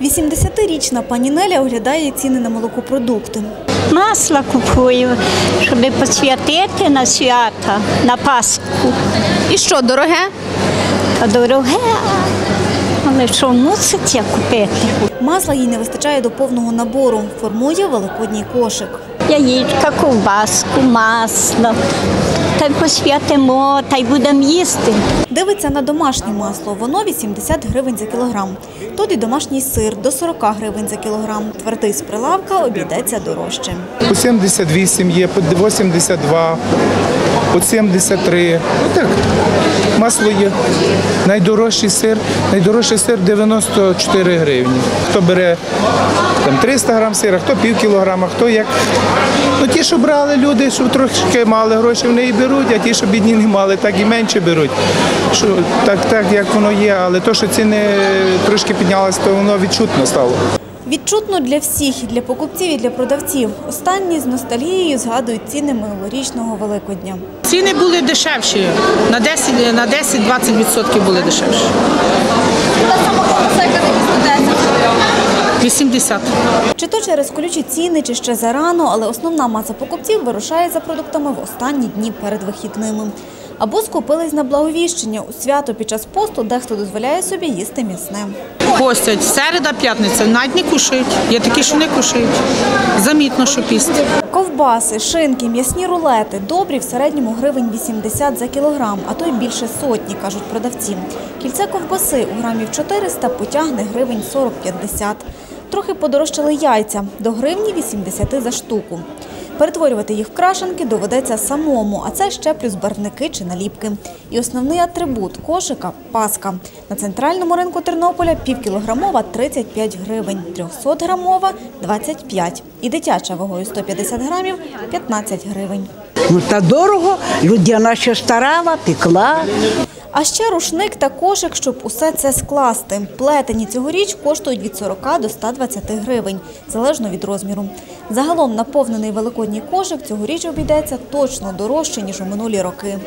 80-річна пані Неля оглядає ціни на молокопродукти. Масло купую, щоб посвятити на свята, на Пасху. І що, дороге? А дороге, але що муситься купити? Масла їй не вистачає до повного набору. Формує великодній кошик. Яєчка, ковбаску, масло. Та й посвятимо, та й будемо їсти. Дивиться на домашнє масло. Воно 80 гривень за кілограм. Тут і домашній сир до 40 гривень за кілограм. Твердий з прилавка обійдеться дорожче. По 78 є, по 82, по 73. Отак. Масло є. Найдорожчий сир, найдорожчий сир 94 гривні. Хто бере там 300 грам сира, хто пів кілограма, хто як. Ну ті, що брали люди, що трошки мали гроші, вони і беруть, а ті, що бідні не мали, так і менше беруть. Що, так, так, як воно є, але то, що ціни трошки піднялися, то воно відчутно стало. Відчутно для всіх, і для покупців і для продавців. Останні з ностальгією згадують ціни минулорічного Великодня. Ціни були дешевші. На 10 на 10-20% були дешевші. 80. Чи то через колючі ціни, чи ще зарано, але основна маса покупців вирушає за продуктами в останні дні перед вихідними. Або скупились на благовіщення. У свято під час посту дехто дозволяє собі їсти м'ясне. Постять середа, п'ятниця, навіть не кушають. Є такі, що не кушають. Замітно, що піст. Ковбаси, шинки, м'ясні рулети добрі в середньому гривень 80 за кілограм, а то й більше сотні, кажуть продавці. Кільце ковбаси у грамів 400 потягне гривень 40-50. Трохи подорожчали яйця до гривні 80 за штуку. Перетворювати їх в крашенки доведеться самому, а це ще плюс барвники чи наліпки. І основний атрибут кошика – паска. На центральному ринку Тернополя півкілограмова – 35 гривень, 300-грамова – 25. І дитяча вагою 150 грамів – 15 гривень. Ну та дорого, людина ще старала, пекла. А ще рушник та кошик, щоб усе це скласти. Плетені цьогоріч коштують від 40 до 120 гривень, залежно від розміру. Загалом наповнений великодній кошик цьогоріч обійдеться точно дорожче, ніж у минулі роки.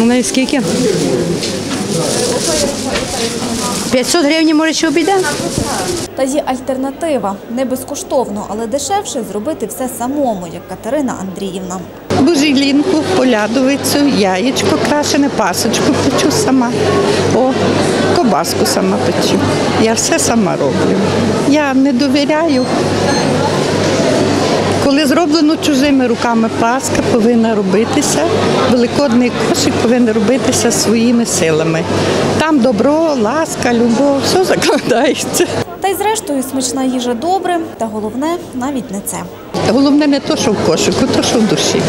У неї скільки? 500 гривень, може, ще обійде? Та є альтернатива – не безкоштовно, але дешевше зробити все самому, як Катерина Андріївна. Бужелінку, полядовицю, яєчко крашене, пасочку печу сама. О, кобаску сама печу. Я все сама роблю. Я не довіряю. Коли зроблено чужими руками паска повинна робитися, великодний кошик повинен робитися своїми силами. Там добро, ласка, любов, все закладається. Та й зрештою смачна їжа добре, та головне – навіть не це. Головне не то, що в кошику, то, що в душі.